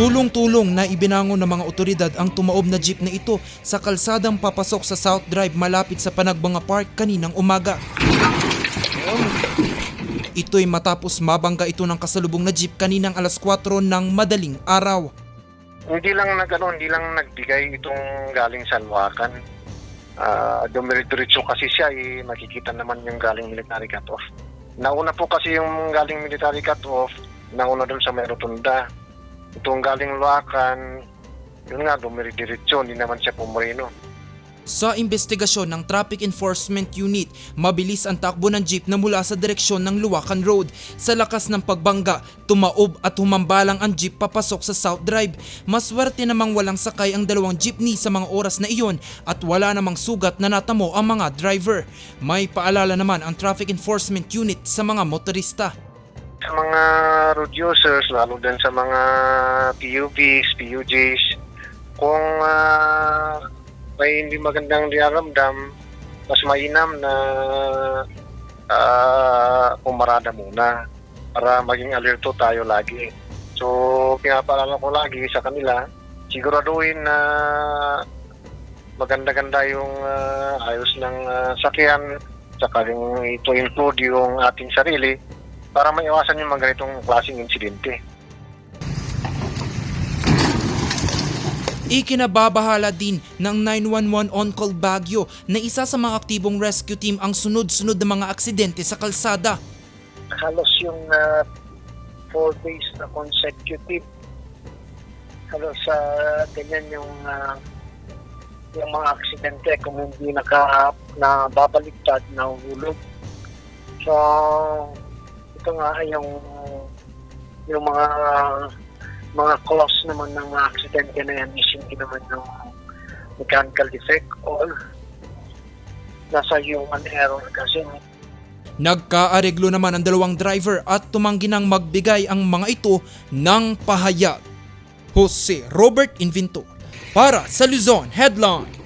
Tulong-tulong na ibinangon ng mga otoridad ang tumaob na jeep na ito sa kalsadang papasok sa South Drive malapit sa Panagbanga Park kaninang umaga. Ito'y matapos mabangga ito ng kasalubong na jeep kaninang alas 4 ng madaling araw. Hindi lang nag ano, hindi lang nagbigay itong galing sa Luacan. Ah, dumiretso kasi siya eh, makikita naman yung galing military cut-off. Nauna po kasi yung galing military cut-off, nauna doon sa may rotunda. Itong galing Luacan, yun nga, dumiretso, hindi naman siya pumreno. Sa investigasyon ng Traffic Enforcement Unit, mabilis ang takbo ng jeep na mula sa direksyon ng Luwakan Road. Sa lakas ng pagbangga, tumaob at humambalang ang jeep papasok sa South Drive. Maswerte namang walang sakay ang dalawang jeepney sa mga oras na iyon at wala namang sugat na natamo ang mga driver. May paalala naman ang Traffic Enforcement Unit sa mga motorista. Sa mga road users, lalo din sa mga PUVs, PUJs, kung ah, may hindi magandang niraramdam, mas mainam na uh, pumarada muna para maging alerto tayo lagi. So, pinapaalala ko lagi sa kanila, siguraduhin na maganda-ganda yung ah, ayos ng ah, sakyan, saka rin ito include yung ating sarili para maiwasan yung mga ganitong klaseng insidente. Ikinababahala din ng 911 on-call Baguio na isa sa mga aktibong rescue team ang sunod-sunod na mga aksidente sa kalsada. halos yung uh, four days na consecutive halos sa ganyan yung uh, yung mga aksidente kung hindi naka na babaliktad na hulog so ito nga ay yung yung mga mga cause naman ng aksidente na yan is hindi naman yung mechanical defect or nasa human error kasi Nagkaareglo naman ang dalawang driver at tumanggi nang magbigay ang mga ito ng pahayag. Jose Robert Inventor para sa Luzon Headlines.